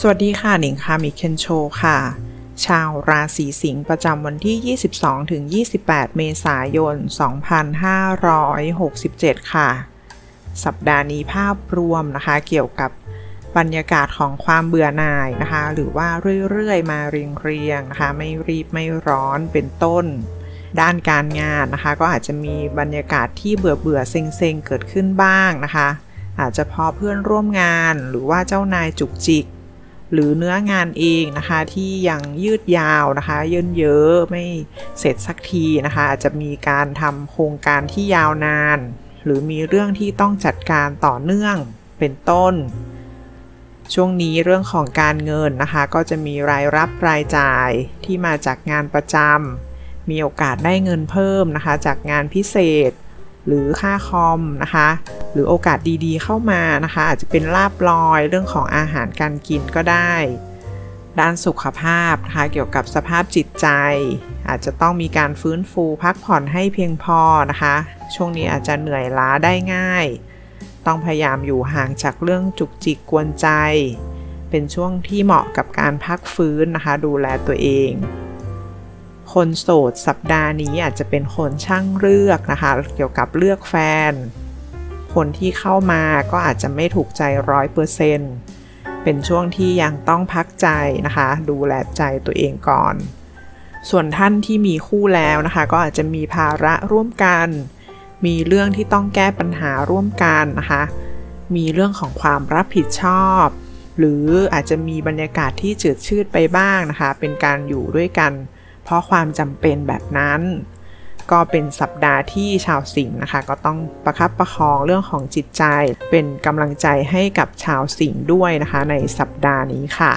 สวัสดีค่ะหนิงค่ะมิเคนโชค่ะ ชาวราศีสิงห์ประจำวันที่ 22ถึง28 เมษายน 2567 ค่ะ สัปดาห์นี้ภาพรวมนะคะ เกี่ยวกับบรรยากาศของความเบื่อหน่ายนะคะ หรือว่าเรื่อยๆ มาเรียงๆนะคะ ไม่รีบไม่ร้อนเป็นต้น ด้านการงานนะคะ ก็อาจจะมีบรรยากาศที่เบื่อเบื่อเซ็งๆ เกิดขึ้นบ้างนะคะ อาจจะเพอเพื่อนร่วมงานหรือว่าเจ้านายจุกจิก หรือเนื้องานเองนะคะที่ยังยืดยาวนะคะเยินเยอะไม่เสร็จสักทีนะคะอาจจะมีการทำโครงการที่ยาวนาน หรือมีเรื่องที่ต้องจัดการต่อเนื่องเป็นต้น ช่วงนี้เรื่องของการเงินนะคะ ก็จะมีรายรับรายจ่ายที่มาจากงานประจำมีโอกาสได้เงินเพิ่มนะคะ จากงานพิเศษ หรือค่าคอมนะคะ หรือโอกาสดีๆเข้ามานะคะ อาจจะเป็นลาบลอยเรื่องของอาหารการกินก็ได้ ด้านสุขภาพนะคะเกี่ยวกับสภาพจิตใจ อาจจะต้องมีการฟื้นฟูพักผ่อนให้เพียงพอนะคะ ช่วงนี้อาจจะเหนื่อยล้าได้ง่าย ต้องพยายามอยู่ห่างจากเรื่องจุกจิกกวนใจ เป็นช่วงที่เหมาะกับการพักฟื้นนะคะ ดูแลตัวเอง คนโสดสัปดาห์นี้อาจจะเป็นคนช่างเลือกนะคะ เกี่ยวกับเลือกแฟน คนที่เข้ามาก็อาจจะไม่ถูกใจร้อยเปอร์เซนต์เป็นช่วงที่ยังต้องพักใจนะคะ ดูแลใจตัวเองก่อน ส่วนท่านที่มีคู่แล้วนะคะ ก็อาจจะมีภาระร่วมกัน มีเรื่องที่ต้องแก้ปัญหาร่วมกันนะคะ มีเรื่องของความรับผิดชอบ หรืออาจจะมีบรรยากาศที่จืดชืดไปบ้างนะคะ เป็นการอยู่ด้วยกัน เพราะความจำเป็นแบบนั้น ก็เป็นสัปดาห์ที่ชาวสิงห์นะคะ ก็ต้องประคับประคองเรื่องของจิตใจ เป็นกำลังใจให้กับชาวสิงห์ด้วยนะคะ ในสัปดาห์นี้ค่ะ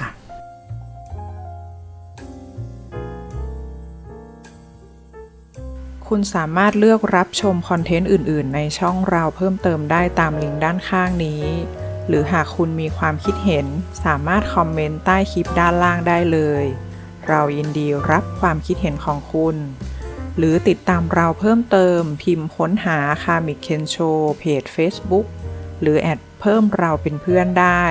คุณสามารถเลือกรับชมคอนเทนต์อื่น ๆ ในช่องเราเพิ่มเติมได้ตามลิงก์ด้านข้างนี้ หรือหากคุณมีความคิดเห็นสามารถคอมเมนต์ใต้คลิปด้านล่างได้เลย เรายินดีรับความคิดเห็นของคุณ หรือติดตามเราเพิ่มเติม พิมพ์ค้นหาคามิเคนโชเพจ Facebook หรือแอดเพิ่มเราเป็นเพื่อนได้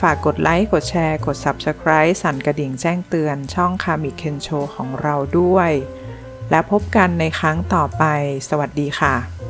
ฝากกดไลค์ กดแชร์ กด Subscribe สั่นกระดิ่งแจ้งเตือนช่องคามิเคนโชของเราด้วย และพบกันในครั้งต่อไป สวัสดีค่ะ